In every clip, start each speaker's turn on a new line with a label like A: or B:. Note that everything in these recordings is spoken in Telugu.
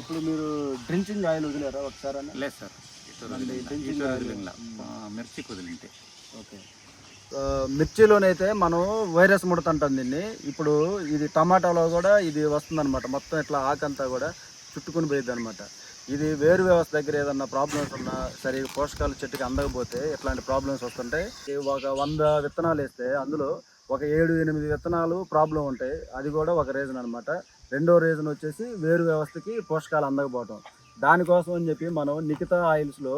A: ఇప్పుడు మీరు డ్రింకింగ్ ఆయిల్ వదిలేరా ఒకసారి
B: లేదు సార్
A: ఆయిల్.
B: మిర్చికి వదిలింటే.
A: ఓకే. మిర్చిలోనైతే మనం వైరస్ ముడత అంటాం దీన్ని. ఇప్పుడు ఇది టమాటాలో కూడా ఇది వస్తుందన్నమాట. మొత్తం ఇట్లా ఆకంతా కూడా చుట్టుకుని పోయింది అనమాట ఇది వేరు వ్యవస్థ దగ్గర ఏదన్నా ప్రాబ్లమ్స్ ఉన్నా సరే పోషకాలు చెట్టుకి అందకపోతే ఇట్లాంటి ప్రాబ్లమ్స్ వస్తుంటాయి ఒక వంద విత్తనాలు వేస్తే అందులో ఒక ఏడు ఎనిమిది విత్తనాలు ప్రాబ్లం ఉంటాయి. అది కూడా ఒక రీజన్ అనమాట రెండో రీజన్ వచ్చేసి వేరు వ్యవస్థకి పోషకాలు అందకపోవటం. దానికోసం అని చెప్పి మనం నిఖితా ఆయిల్స్లో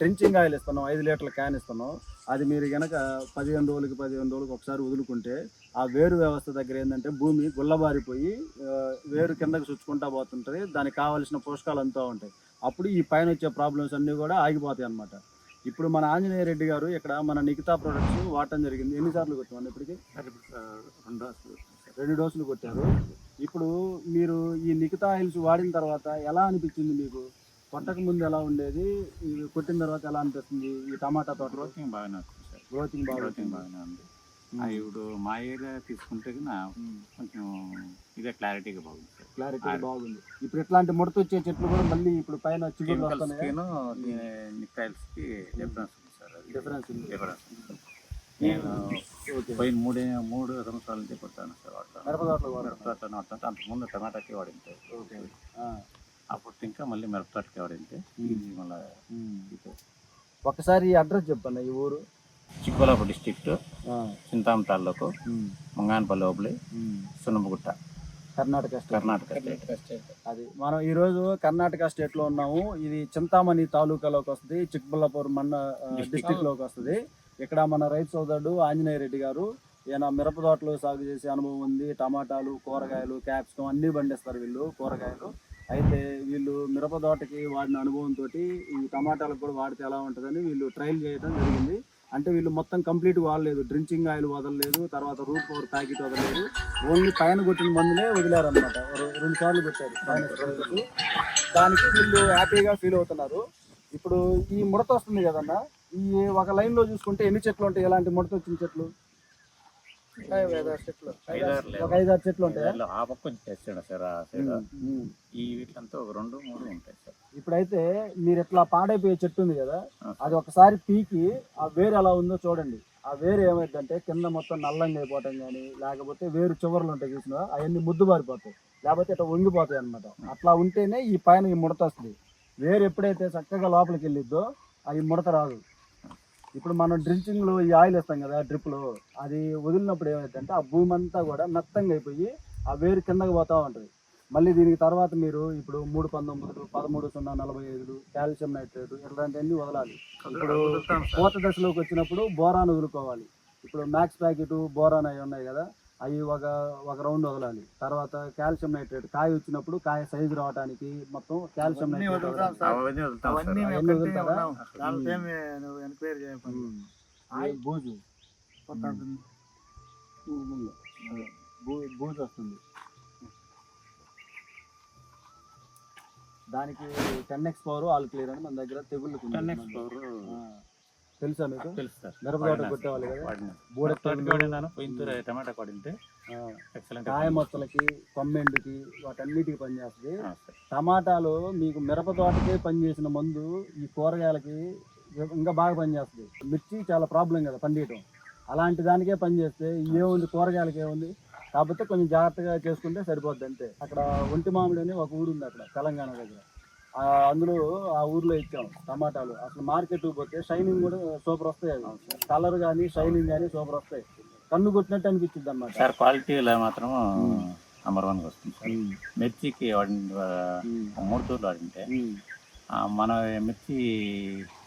A: ట్రించింగ్ ఆయిల్ ఇస్తున్నాం. ఐదు లీటర్ల క్యాన్ ఇస్తున్నాం. అది మీరు కనుక పదిహేను రోజులకి పదిహేను రోజులకి ఒకసారి వదులుకుంటే ఆ వేరు వ్యవస్థ దగ్గర ఏంటంటే భూమి గుల్లబారిపోయి వేరు కిందకి చుచ్చుకుంటా పోతుంటుంది. దానికి కావాల్సిన పోషకాలు అంతా ఉంటాయి. అప్పుడు ఈ పైన వచ్చే ప్రాబ్లమ్స్ అన్నీ కూడా ఆగిపోతాయి అన్నమాట. ఇప్పుడు మన ఆంజనేయ రెడ్డి గారు ఇక్కడ మన నిఖితా ప్రొడక్ట్స్ వాడటం జరిగింది. ఎన్నిసార్లు కొట్టామండి ఇప్పటికి.
B: రెండు
A: డోసులు కొట్టారు. ఇప్పుడు మీరు ఈ నిఖితా ఆయిల్స్ వాడిన తర్వాత ఎలా అనిపించింది మీకు? కొట్టక ముందు ఎలా ఉండేది? ఇవి కొట్టిన తర్వాత ఎలా అనిపిస్తుంది? ఈ టమాటా తోటలో?
B: గ్రోతింగ్ బాగానే వస్తుంది సార్.
A: గ్రోతింగ్ బాగా
B: గ్రోతింగ్ బాగానే ఉంది. ఇప్పుడు మా ఏరియా తీసుకుంటే కన్నా కొంచెం ఇదే క్లారిటీగా బాగుంది సార్.
A: క్లారిటీ బాగుంది. ఇప్పుడు ఇట్లాంటి ముడత వచ్చే చెట్లు కూడా మళ్ళీ ఇప్పుడు పైన వస్తున్నాయి?
B: కెమికల్స్కి నిక్కాయల్స్కి డిఫరెన్స్ ఉంది సార్.
A: డిఫరెన్స్ ఉంది.
B: డిఫరెన్స్. నేను పోయిన మూడే మూడు సంవత్సరాల నుంచి కొట్టాను సార్ వాడతాను
A: మిరప తోటలో కూడా
B: మిరపతోట వాడతాను అంతకుముందు టమాటాకి వాడింటే. అప్పుడు ఇంకా మళ్ళీ మిరపతోటకి వాడింటే. ఇది మళ్ళీ.
A: ఒకసారి అడ్రస్ చెప్పండి ఈ ఊరు.
B: చిక్కబల్లాపూర్ డిస్టిక్ట్
A: ఆ.
B: చింతాం తాలూకు. మంగానపల్లి
A: ఉమ్.
B: సున్నమగుట్ట
A: కర్ణాటక
B: కర్ణాటక స్టేట్.
A: అది మనం ఈ రోజు కర్ణాటక స్టేట్లో ఉన్నాము. ఇది చింతామణి తాలూకాలోకి వస్తుంది చిక్బల్లాపూర్ మన డిస్టిక్లోకి వస్తుంది. ఇక్కడ మన రైతు సోదరుడు ఆంజనేయ రెడ్డి గారు. ఈయన మిరప తోటలు సాగు చేసే అనుభవం ఉంది. టమాటాలు కూరగాయలు క్యాప్సికం అన్ని పండిస్తారు వీళ్ళు కూరగాయలు. అయితే వీళ్ళు మిరప తోటకి వాడిన అనుభవంతో ఈ టమాటాలకు కూడా వాడితే ఎలా ఉంటుందని వీళ్ళు ట్రయల్ చేయడం జరిగింది. అంటే వీళ్ళు మొత్తం కంప్లీట్ వాడలేదు. డ్రించింగ్ ఆయిల్ వదలలేదు. తర్వాత రూట్ పవర్ ప్యాకెట్ వదలలేదు. ఓన్లీ పైన కొట్టిన మందులే వదిలారనమాట రెండు సార్లు కొట్టారు. పైన దానికి వీళ్ళు హ్యాపీగా ఫీల్ అవుతున్నారు. ఇప్పుడు ఈ ముడత వస్తుంది కదన్నా ఈ ఒక లైన్లో చూసుకుంటే ఎన్ని చెట్లు ఉంటాయి? ఎలాంటి ముడత వచ్చిన చెట్లు? చెట్లు.
B: ఐదారు లేవు.
A: ఒక ఐదారు చెట్లు ఉంటాయి?
B: ఐదారులో ఆ పక్క కొంచెం తెచ్చాడు సార్ ఆ సైడ్ ఈ వీటిలంతా ఒక రెండు మూడు ఉంటాయి సార్.
A: ఇప్పుడైతే మీరు ఇట్లా పాడైపోయే చెట్టు ఉంది కదా అది ఒకసారి పీకి ఆ వేరు ఎలా ఉందో చూడండి. ఆ వేరు ఏమైందంటే కింద మొత్తం నల్లంగా అయిపోవటం కానీ లేకపోతే వేరు చివర్లు ఉంటాయి చూసిన అవన్నీ ముద్దు బారిపోతాయి లేకపోతే ఇట్లా వంగిపోతాయి అనమాట అట్లా ఉంటేనే ఈ పైన ఈ ముడత వస్తుంది. వేరు ఎప్పుడైతే చక్కగా లోపలికి వెళ్ళిద్దో అది ముడత రాదు. ఇప్పుడు మనం డ్రించింగ్లో ఈ ఆయిల్ ఇస్తాం కదా డ్రిప్లో అది వదిలినప్పుడు ఏమైందంటే ఆ భూమి అంతా కూడా మెత్తంగా అయిపోయి ఆ వేరు కిందకి పోతా ఉంటుంది. మళ్ళీ దీనికి తర్వాత మీరు ఇప్పుడు మూడు పంతొమ్మిది పదమూడు సున్నా నలభై ఐదు కాల్షియం నైట్రేట్ ఇలాంటివన్నీ వదలాలి. ఇప్పుడు పూత దశలోకి వచ్చినప్పుడు బోరాన్ వదులుకోవాలి. ఇప్పుడు మ్యాక్స్ ప్యాకెట్ బోరాన్ అవి ఉన్నాయి కదా అవి ఒక ఒక రౌండ్ వదలాలి. తర్వాత కాల్షియం నైట్రేట్ కాయ వచ్చినప్పుడు కాయ సైజు రావడానికి మొత్తం కాల్షియం నైట్రేట్ బూజు. బూజు వస్తుంది. దానికి ten X power all clear అని మన దగ్గర తెగుళ్ళు
B: టెన్ ఎక్స్ పవర్.
A: తెలుసా మీకు?
B: తెలుసు సార్.
A: మిరప తోట కొట్టేవాళ్ళు కదా?
B: వాడిన.
A: బూడ
B: తోటకి వాడినాను. పోయిన టమాటా
A: కాయ మొక్కలకి కొమ్మెండుకి వాటన్నిటికి పనిచేస్తుంది. టమాటాలు మీకు మిరప తోటకే పనిచేసిన మందు ఈ కూరగాయలకి ఇంకా బాగా పనిచేస్తుంది. మిర్చి చాలా ప్రాబ్లం కదా పండియటం. అలాంటి దానికే పనిచేస్తే ఏముంది కూరగాయలకి ఏముంది? కాకపోతే కొంచెం జాగ్రత్తగా చేసుకుంటే సరిపోద్ది అంతే. అక్కడ ఒంటి మామిడి అని ఒక ఊరు ఉంది అక్కడ తెలంగాణ దగ్గర. అందులో ఆ ఊర్లో ఇచ్చాం టమాటాలు. అసలు మార్కెట్ పోతే షైనింగ్ కూడా సూపర్ వస్తాయి కలర్ కానీ షైనింగ్ కానీ సూపర్ వస్తాయి. కన్ను కొట్టినట్టు అనిపించింది అనమాట
B: సార్ క్వాలిటీలో మాత్రం నెంబర్ వన్గా వస్తుంది సార్. మిర్చికి మూడు తూర్లు వాడింటే మన మిర్చి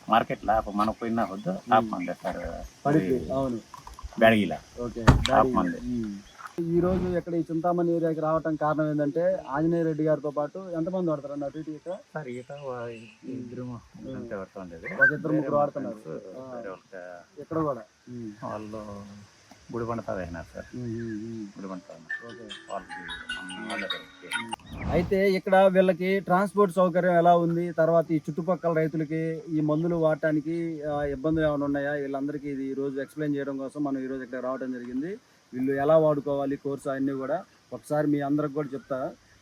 B: మార్కెట్లా మనకు పోయినా వద్దు టాప్ మంది సార్.
A: అవును.
B: బ్యాడగిలా
A: ఓకే.
B: టాప్ మంది
A: ఈ రోజు ఇక్కడ ఈ చింతామణి ఏరియాకి రావటం కారణం ఏంటంటే ఆంజనేయ రెడ్డి గారితో పాటు ఎంతమంది వాడతారు అన్న అటు ఇటు ఇక?
B: సార్ ఈట ఇద్దరు
A: ఒక ఇద్దరు ముగ్గురు వాడుతున్నారు ఇక్కడ కూడా?
B: వాళ్ళు గుడి సార్.
A: అయితే ఇక్కడ వీళ్ళకి ట్రాన్స్పోర్ట్ సౌకర్యం ఎలా ఉంది? తర్వాత ఈ చుట్టుపక్కల రైతులకి ఈ మందులు వాడటానికి ఇబ్బందులు ఏమైనా ఉన్నాయా? వీళ్ళందరికీ ఇది ఈ రోజు ఎక్స్ప్లెయిన్ చేయడం కోసం మనం ఈ రోజు ఇక్కడ రావడం జరిగింది. వీళ్ళు ఎలా వాడుకోవాలి కోర్సు అన్నీ కూడా ఒకసారి మీ అందరికి కూడా చెప్తా.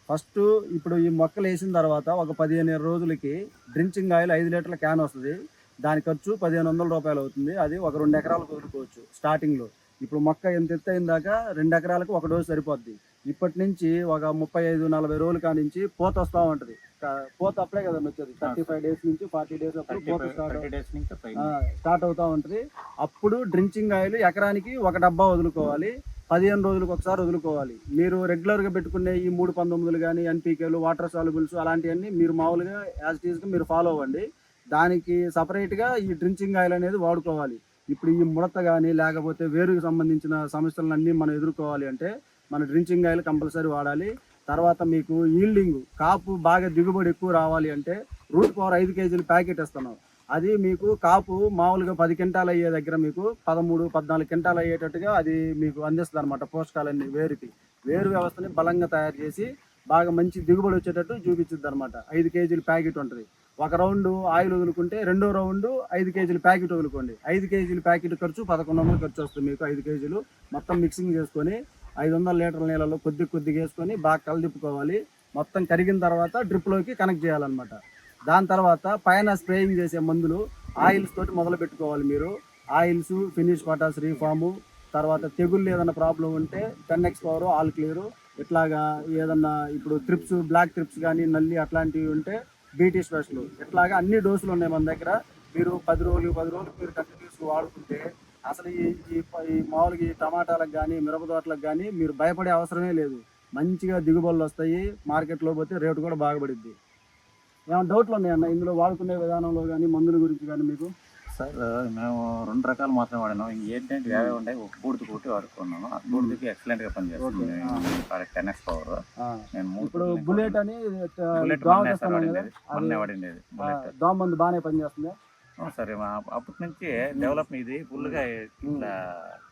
A: ఫస్ట్ ఇప్పుడు ఈ మొక్కలు వేసిన తర్వాత ఒక పదిహేను రోజులకి డ్రించింగ్ ఆయిల్ ఐదు లీటర్ల క్యాన్ వస్తుంది. దాని ఖర్చు పదిహేను వందల రూపాయలు అవుతుంది. అది ఒక రెండు ఎకరాలకు వదులుకోవచ్చు స్టార్టింగ్లో ఇప్పుడు మొక్క ఎంత ఎత్తు అయిందాక దాకా రెండు ఎకరాలకు ఒక డోసు సరిపోద్ది. ఇప్పటి నుంచి ఒక ముప్పై ఐదు నలభై రోజుల కానించి పూత వస్తూ ఉంటుంది. పూత అప్పుడే కదా వచ్చేది థర్టీ ఫైవ్ డేస్ నుంచి ఫార్టీ డేస్ అప్పుడు పూత స్టార్ట్. స్టార్ట్ అవుతూ ఉంటుంది. అప్పుడు డ్రించింగ్ ఆయిల్ ఎకరానికి ఒక డబ్బా వదులుకోవాలి. పదిహేను రోజులకు ఒకసారి వదులుకోవాలి. మీరు రెగ్యులర్గా పెట్టుకునే ఈ మూడు పంతొమ్మిదిలు కానీ ఎన్పీకేలు వాటర్ సాల్యుబుల్స్ అలాంటివన్నీ మీరు మామూలుగా యాజ్ టీజ్గా మీరు ఫాలో అవ్వండి. దానికి సపరేట్గా ఈ డ్రించింగ్ ఆయిల్ అనేది వాడుకోవాలి. ఇప్పుడు ఈ ముడత కానీ లేకపోతే వేరుకు సంబంధించిన సమస్యలన్నీ మనం ఎదుర్కోవాలి అంటే మన డ్రించింగ్ ఆయిల్ కంపల్సరీ వాడాలి. తర్వాత మీకు ఈల్డింగ్ కాపు బాగా దిగుబడి ఎక్కువ రావాలి అంటే రూట్ పవర్ ఐదు కేజీలు ప్యాకెట్ ఇస్తున్నాం అది మీకు కాపు మామూలుగా పది క్వింటాలు అయ్యే దగ్గర మీకు పదమూడు పద్నాలుగు క్వింటాలు అయ్యేటట్టుగా అది మీకు అందిస్తుంది అనమాట పోషకాలన్నీ వేరుకి. వేరు వ్యవస్థని బలంగా తయారు చేసి బాగా మంచి దిగుబడి వచ్చేటట్టు చూపించింది అనమాట ఐదు కేజీల ప్యాకెట్ ఉంటుంది. ఒక రౌండ్ ఆయిల్ వదులుకుంటే రెండో రౌండ్ ఐదు కేజీల ప్యాకెట్ వదులుకోండి. ఐదు కేజీల ప్యాకెట్ ఖర్చు పదకొండు వందలు ఖర్చు వస్తుంది మీకు ఐదు కేజీలు మొత్తం మిక్సింగ్ చేసుకొని ఐదు వందల లీటర్ల నీళ్ళలో కొద్ది కొద్దిగా వేసుకొని బాగా కలదిప్పుకోవాలి. మొత్తం కరిగిన తర్వాత డ్రిప్లోకి కనెక్ట్ చేయాలన్నమాట. దాని తర్వాత పైన స్ప్రేయింగ్ చేసే మందులు ఆయిల్స్ తోటి మొదలు పెట్టుకోవాలి మీరు. ఆయిల్స్ ఫినిష్ పటాస్ రీఫాము తర్వాత తెగుళ్ళు ఏదైనా ప్రాబ్లం ఉంటే ten X power all clear ఇట్లాగా ఏదన్నా ఇప్పుడు ట్రిప్స్ బ్లాక్ ట్రిప్స్ కానీ నల్లి అట్లాంటివి ఉంటే బీటీ స్పెషల్ ఇట్లాగా అన్ని డోసులు ఉన్నాయి మన దగ్గర. మీరు పది రోజులు పది రోజులు మీరు కంటిన్యూస్ వాడుకుంటే అసలు ఈ ఈ మామూలుగా ఈ టమాటాలకు కానీ మిరప తోటలకు కానీ మీరు భయపడే అవసరమే లేదు. మంచిగా దిగుబడులు వస్తాయి మార్కెట్లో పోతే రేటు కూడా బాగా పడిద్ది. ఏమైనా డౌట్లు ఉన్నాయన్న ఇందులో వాడుకునే విధానంలో కానీ మందుల గురించి కానీ మీకు?
B: సార్ మేము రెండు రకాలు మాత్రమే వాడినాం. ఇంకేంటంటే వేరే ఉండే ఒక బూడిద కొట్టి వాడుకున్నాను. ఆ బూడిదకి ఎక్సలెంట్గా పనిచేస్తుంది. టెన్ ఎక్స్ పవర్ నేను
A: ఇప్పుడు బుల్లెట్ అని
B: బుల్లెట్
A: మందు బాగానే పనిచేస్తుంది?
B: సార్ అప్పటి నుంచి డెవలప్ ఇది ఫుల్గా ఇట్లా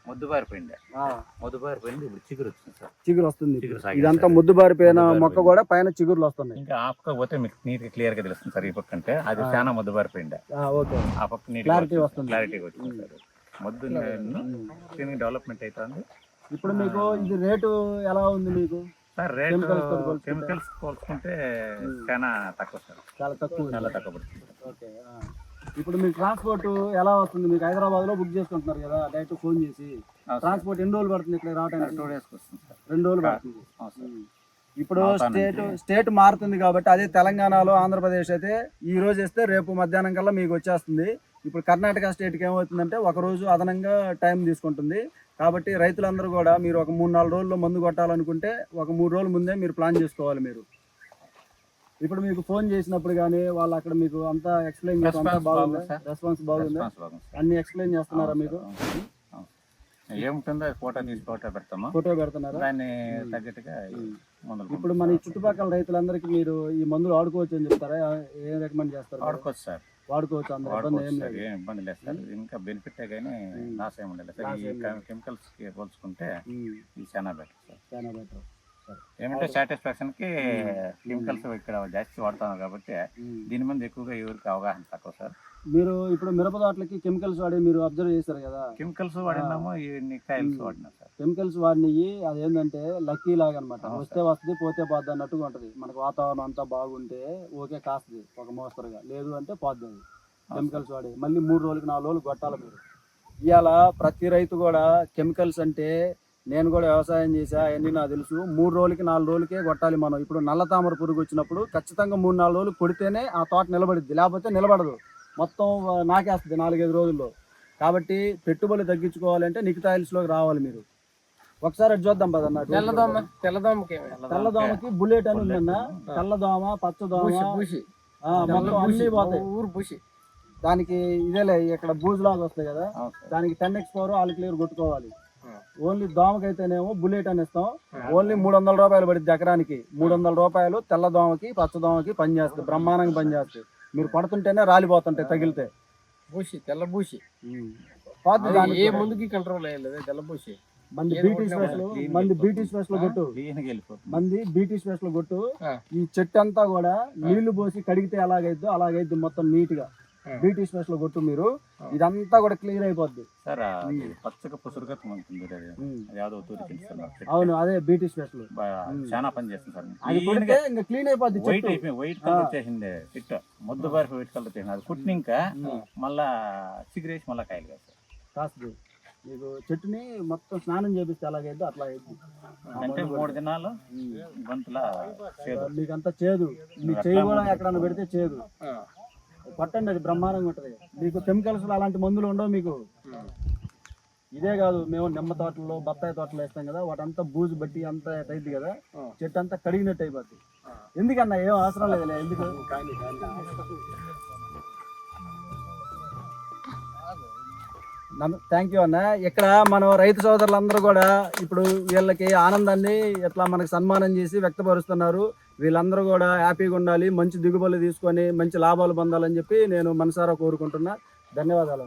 B: మొద్దుబారిపోయింది.
A: ఆ,
B: మొద్దుబారిపోయింది ఇప్పుడు చిగురు వచ్చింది సార్.
A: చిగురు వస్తుంది ఇదంతా. ముద్దుబారిపోయిన. మొక్క కూడా పైన చిగుర్లు వస్తున్నాయి.
B: ఇంకా ఆపకపోతే మీకు నీట్ క్లియర్గా తెలుస్తుంది సార్ ఈ పక్క అంటే. అది
A: ఆ.
B: చాలా మొద్దుబారిపోయింది.
A: ఆ, ఓకే.
B: ఆ పక్క నీట్
A: Clarity వస్తుంది.
B: క్లారిటీ వచ్చింది సార్. మొద్దు దీనికి డెవలప్మెంట్ అవుతుంది.
A: ఇప్పుడు మీకు ఇది రేటు ఎలా ఉంది మీకు?
B: Sir rate? కెమికల్స్ పోల్చుకుంటే చాలా తక్కువ సార్.
A: చాలా తక్కువ.
B: చాలా తక్కువ పడుతుంది.
A: ఓకే ఆ. ఇప్పుడు మీకు ట్రాన్స్పోర్ట్ ఎలా వస్తుంది? మీకు హైదరాబాద్లో బుక్ చేసుకుంటున్నారు కదా డైరెక్ట్ ఫోన్ చేసి. ట్రాన్స్పోర్ట్ ఎన్ని రోజులు పడుతుంది ఇక్కడ రావడానికి
B: టూ సార్.
A: రెండు రోజులు పడుతుంది. ఇప్పుడు. స్టేట్ స్టేట్ మారుతుంది కాబట్టి అదే తెలంగాణలో ఆంధ్రప్రదేశ్ అయితే ఈ రోజు వేస్తే రేపు మధ్యాహ్నం కల్లా మీకు వచ్చేస్తుంది. ఇప్పుడు కర్ణాటక స్టేట్కి ఏమవుతుందంటే ఒక రోజు అదనంగా టైం తీసుకుంటుంది. కాబట్టి రైతులందరూ కూడా మీరు ఒక మూడు నాలుగు రోజుల్లో మందు కొట్టాలనుకుంటే ఒక మూడు రోజుల ముందే మీరు ప్లాన్ చేసుకోవాలి మీరు. ఇప్పుడు మీకు ఫోన్ చేసినప్పుడు కానీ వాళ్ళు అక్కడ మీకు అంతా ఎక్స్ప్లెయిన్ చేసి అంతా
B: Response
A: బాగుందా?
B: బాగుంది సార్.
A: రెస్పాన్స్ బాగుందా. అన్ని ఎక్స్ప్లెయిన్ చేస్తున్నారా మీకు.
B: ఏముంటుందో ఫోటో తీసి ఫోటో పెడతాము.
A: ఫోటో పెడుతున్నారా?
B: దాన్ని తగ్గట్టుగా మందులు
A: ఇప్పుడు మన ఈ చుట్టుపక్కల రైతులందరికీ మీరు ఈ మందులు వాడుకోవచ్చు అని చెప్తారా? ఏం రికమెండ్ చేస్తారు మీరు?
B: వాడుకోవచ్చు సార్.
A: వాడుకోవచ్చు అందరూ ఇబ్బంది ఏం లేదు.
B: ఏం ఇబ్బంది లేదు సార్. ఇంకా బెనిఫిట్ కానీ లాస్ ఏమి ఉండదు సార్. ఈ. కెమికల్స్ పోల్చుకుంటే ఇది చాలా బెటర్ సార్.
A: చాలా బెటర్
B: ఏమంటే సాటిస్ఫాక్షన్కి కెమికల్స్ ఇక్కడ జాస్తి వాడుతున్నారు కాబట్టి దీని మీద ఎక్కువగా ఎవరికి అవగాహన తక్కువ సార్.
A: మీరు ఇప్పుడు మిరప తోటలకి కెమికల్స్ వాడి మీరు అబ్జర్వ్ చేశారు కదా?
B: కెమికల్స్ వాడినాము ఇవన్నీ కాయల్స్ వాడినా సార్.
A: కెమికల్స్ వాడినవి అదేంటంటే లక్కీ లాగా అనమాట వస్తే వస్తుంది పోతే పోద్ది అన్నట్టుగా ఉంటది. మనకు వాతావరణం అంతా బాగుంటే ఓకే కాస్తుంది ఒక మోస్తరుగా. లేదు అంటే పోద్ది కెమికల్స్ వాడి మళ్ళీ మూడు రోజులకి నాలుగు రోజులు కొట్టాలి మీరు. ఇవాళ ప్రతి రైతు కూడా కెమికల్స్ అంటే నేను కూడా వ్యవసాయం చేసా అవన్నీ నాకు తెలుసు. మూడు రోజులకి నాలుగు రోజులకే కొట్టాలి మనం. ఇప్పుడు నల్ల తామర పురుగు వచ్చినప్పుడు ఖచ్చితంగా మూడు నాలుగు రోజులు కొడితేనే ఆ తోట నిలబడిద్ది. లేకపోతే నిలబడదు. మొత్తం నాకేస్తుంది నాలుగైదు రోజుల్లో. కాబట్టి పెట్టుబడి తగ్గించుకోవాలంటే నికితాయిల్స్లోకి రావాలి మీరు. ఒకసారి చూద్దాం పదన్న
C: తెల్లదోమ తెల్లదోమకి
A: తెల్లదోమకి బుల్లెట్ అని ఉందన్న. తెల్లదోమ. పచ్చదోమ. మొత్తం అన్ని పోతాయి.
C: ఊరు బూసి
A: దానికి ఇదేలే ఇక్కడ బూజులాగా వస్తాయి కదా. దానికి ten X power all clear కొట్టుకోవాలి. ఓన్లీ దోమకైతేనేమో బుల్లెట్ అని ఇస్తాం ఓన్లీ మూడు వందల రూపాయలు పడుద్ది ఎకరానికి మూడు వందల రూపాయలు తెల్ల దోమకి పచ్చ దోమకి పనిచేస్తుంది బ్రహ్మాండంగా పనిచేస్తుంది మీరు కొడుతుంటేనే రాలిపోతుంటాయి తగిలితే.
C: బూసి తెల్ల
A: దానికి
C: ఏ. ముందుకి కంట్రోల్ అయ్యలేదు తెల్ల బూసి
A: మంది బీటీ స్పెషల్ మంది. బీటీ స్పెషల్ కొట్టు. మంది బీటీ స్పెషల్ కొట్టు. ఈ చెట్టు అంతా కూడా నీళ్ళు పోసి కడిగితే ఎలాగైద్దో అలాగైద్ది మొత్తం నీట్గా బీటీ స్పేస్లో కొట్టు మీరు. ఇదంతా కూడా క్లియర్ అయిపోద్ది.
B: సార్ పుసురుగా ఉంటుంది అది
A: ఉమ్.
B: అది యాదో తూరి
A: అవును అదే బీటీ స్పేస్లో
B: చాలా పని చేస్తుంది సార్.
A: అది కొడితే ఇంకా క్లీన్ అయిపోద్ది
B: వైట్
A: చెట్టు.
B: అయిపోయి వైట్ కలర్ వచ్చేసింది. పిట్ట ముద్దు బారి వైట్ కలర్ వచ్చేసింది అది కుట్టినాక మళ్ళా చిగురేసి మళ్ళా కాయలు కాదు
A: కాస్తుంది. మీకు చెట్టుని మొత్తం స్నానం చేపిస్తే ఎలాగైతే అట్లా
B: అంటే మూడు దినాలు గొంతుల చేదు.
A: మీకు అంతా చేదు. మీ చేయి కూడా ఎక్కడన్నా పెడితే చేదు. కొట్టండి అది బ్రహ్మాండంగా ఉంటుంది. మీకు కెమికల్స్ అలాంటి మందులు ఉండవు మీకు. ఇదే కాదు మేము నిమ్మ తోటల్లో బత్తాయి తోటలు వేస్తాం కదా వాటంతా బూజు బట్టి అంతా అయిద్ది కదా చెట్టు అంతా కడిగినట్టు అయిపోద్ది. ఎందుకన్నా ఏం అవసరం లేదు ఎందుకు? థ్యాంక్ యూ అన్న. ఇక్కడ మనం రైతు సోదరులందరూ కూడా ఇప్పుడు వీళ్ళకి ఆనందాన్ని ఇట్లా మనకు సన్మానం చేసి వ్యక్తపరుస్తున్నారు. వీళ్ళందరూ కూడా హ్యాపీగా ఉండాలి మంచి దిగుబడులు తీసుకొని మంచి లాభాలు పొందాలని చెప్పి నేను మనసారా కోరుకుంటున్నా. ధన్యవాదాలు